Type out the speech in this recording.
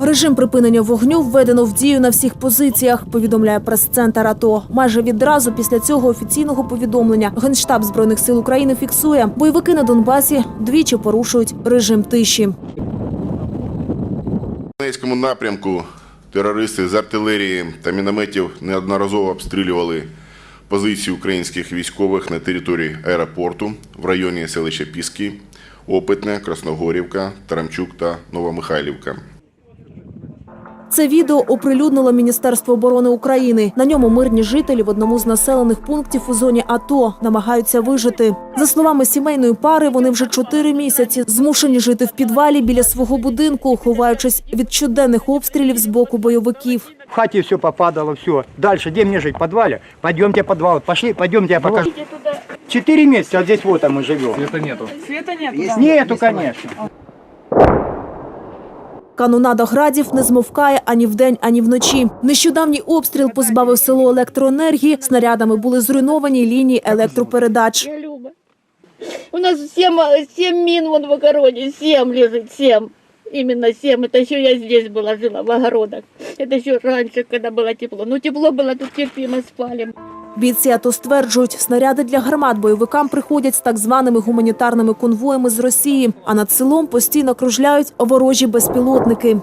Режим припинення вогню введено в дію на всіх позиціях, повідомляє прес-центр АТО. Майже відразу після цього офіційного повідомлення Генштаб збройних сил України фіксує, бойовики на Донбасі двічі порушують режим тиші. Донецькому напрямку терористи з артилерії та мінометів неодноразово обстрілювали позиції українських військових на території аеропорту в районі селища Піски, Опитне, Красногорівка, Тарамчук та Новомихайлівка. Це відео оприлюднило Міністерство оборони України. На ньому мирні жителі в одному з населених пунктів у зоні АТО намагаються вижити. За словами сімейної пари, вони вже чотири місяці змушені жити в підвалі біля свого будинку, ховаючись від щоденних обстрілів з боку бойовиків. В хате все попадало, все. Дальше, где мне жить? В подвале? Пойдемте в подвал. Пошли, пойдемте, я покажу. Четыре месяца вот здесь вот мы живем. Света нету. Света нет. да. Нету, конечно. Канонада градів не змовкає ані вдень, ані вночі. Нещодавній обстріл позбавив село електроенергії. Снарядами були зруйновані лінії електропередач. Я Люба. У нас семь, а, семь мин вон в огороде, семь лежит, семь. Именно семь. Это еще я здесь была, жила в огородах. Это еще раньше, когда было тепло. Ну, тепло было, тут терпимо спали. Бійці АТО стверджують, снаряди для гармат бойовикам приходять з так званими гуманітарними конвоями з Росії, а над селом постійно кружляють ворожі безпілотники.